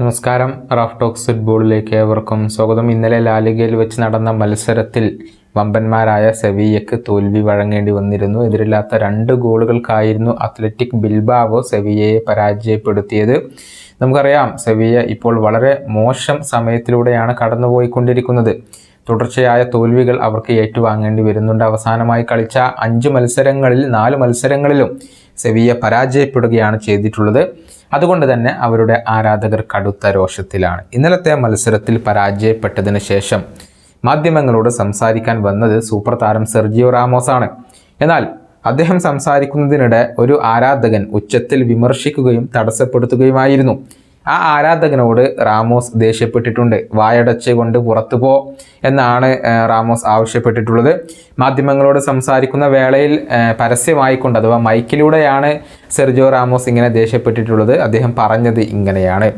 നമസ്കാരം. Raf talks ഫുട്ബോളിലേക്ക് ഏവർക്കും സ്വാഗതം. ഇന്നലെ ലാലിഗയിൽ വെച്ച് നടന്ന മത്സരത്തിൽ വമ്പന്മാരായ സെവിയയ്ക്ക് തോൽവി വഴങ്ങേണ്ടി വന്നിരുന്നു. എതിരില്ലാത്ത രണ്ട് ഗോളുകൾക്കായിരുന്നു അത്ലറ്റിക് ബിൽബാവോ സെവിയയെ പരാജയപ്പെടുത്തിയത്. നമുക്കറിയാം സെവിയ ഇപ്പോൾ വളരെ മോശം സമയത്തിലൂടെയാണ് കടന്നുപോയിക്കൊണ്ടിരിക്കുന്നത്. തുടർച്ചയായ തോൽവികൾ അവർക്ക് ഏറ്റുവാങ്ങേണ്ടി വരുന്നുണ്ട്. അവസാനമായി കളിച്ച അഞ്ച് മത്സരങ്ങളിൽ നാല് മത്സരങ്ങളിലും സെവിയ പരാജയപ്പെടുകയാണ് ചെയ്തിട്ടുള്ളത്. അതുകൊണ്ട് തന്നെ അവരുടെ ആരാധകർ കടുത്ത രോഷത്തിലാണ്. ഇന്നലത്തെ മത്സരത്തിൽ പരാജയപ്പെട്ടതിന് ശേഷം മാധ്യമങ്ങളോട് സംസാരിക്കാൻ വന്നത് സൂപ്പർ താരം സെർജിയോ റാമോസ് ആണ് എന്നാൽ അദ്ദേഹം സംസാരിക്കുന്നതിനിടെ ഒരു ആരാധകൻ ഉച്ചത്തിൽ വിമർശിക്കുകയും തടസ്സപ്പെടുത്തുകയുമായിരുന്നു. ആ ആരാധകനോട് റാമോസ് ദേഷ്യപ്പെട്ടിട്ടുണ്ട്. വായടച്ചുകൊണ്ട് പുറത്തു പോ എന്നാണ് റാമോസ് ആവശ്യപ്പെട്ടിട്ടുള്ളത്. മാധ്യമങ്ങളോട് സംസാരിക്കുന്ന വേളയിൽ പരസ്യമായിക്കൊണ്ട് അഥവാ മൈക്കിലൂടെയാണ് സെർജിയോ റാമോസ് ഇങ്ങനെ ദേഷ്യപ്പെട്ടിട്ടുള്ളത്. അദ്ദേഹം പറഞ്ഞത് ഇങ്ങനെയാണ്.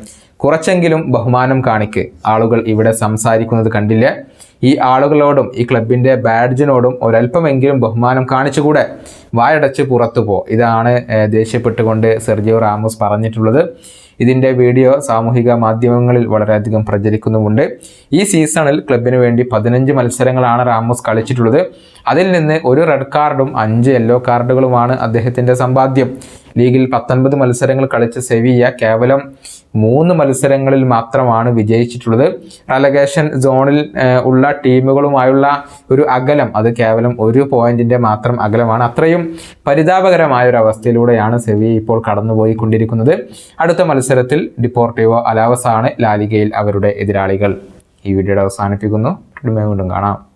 കുറച്ചെങ്കിലും ബഹുമാനം കാണിക്ക്. ആളുകൾ ഇവിടെ സംസാരിക്കുന്നത് കണ്ടില്ല? ഈ ആളുകളോടും ഈ ക്ലബിന്റെ ബാഡ്ജിനോടും ഒരല്പമെങ്കിലും ബഹുമാനം കാണിച്ചുകൂടെ? വായടച്ച് പുറത്തു പോ. ഇതാണ് ദേഷ്യപ്പെട്ടുകൊണ്ട് സെർജിയോ റാമോസ് പറഞ്ഞിട്ടുള്ളത്. ഇതിന്റെ വീഡിയോ സാമൂഹിക മാധ്യമങ്ങളിൽ വളരെയധികം പ്രചരിക്കുന്നുമുണ്ട്. ഈ സീസണിൽ ക്ലബിന് വേണ്ടി പതിനഞ്ച് മത്സരങ്ങളാണ് റാമോസ് കളിച്ചിട്ടുള്ളത്. അതിൽ നിന്ന് ഒരു റെഡ് കാർഡും അഞ്ച് യെല്ലോ കാർഡുകളുമാണ് അദ്ദേഹത്തിന്റെ സമ്പാദ്യം. ലീഗിൽ പത്തൊൻപത് മത്സരങ്ങൾ കളിച്ച സെവിയ കേവലം മൂന്ന് മത്സരങ്ങളിൽ മാത്രമാണ് വിജയിച്ചിട്ടുള്ളത്. റെലഗേഷൻ സോണിൽ ഉള്ള ടീമുകളുമായുള്ള ഒരു അകലം അത് കേവലം ഒരു പോയിന്റിന്റെ മാത്രം അകലമാണ്. അത്രയും പരിതാപകരമായ ഒരു അവസ്ഥയിലൂടെയാണ് സെവിയ ഇപ്പോൾ കടന്നുപോയിക്കൊണ്ടിരിക്കുന്നത്. അടുത്ത മത്സരത്തിൽ ഡിപ്പോർട്ടിവോ അലാവസാണ് ആണ് ലാലിഗയിൽ അവരുടെ എതിരാളികൾ. ഈ വീഡിയോയുടെ അവസാനിപ്പിക്കുന്നു. വീണ്ടും കാണാം.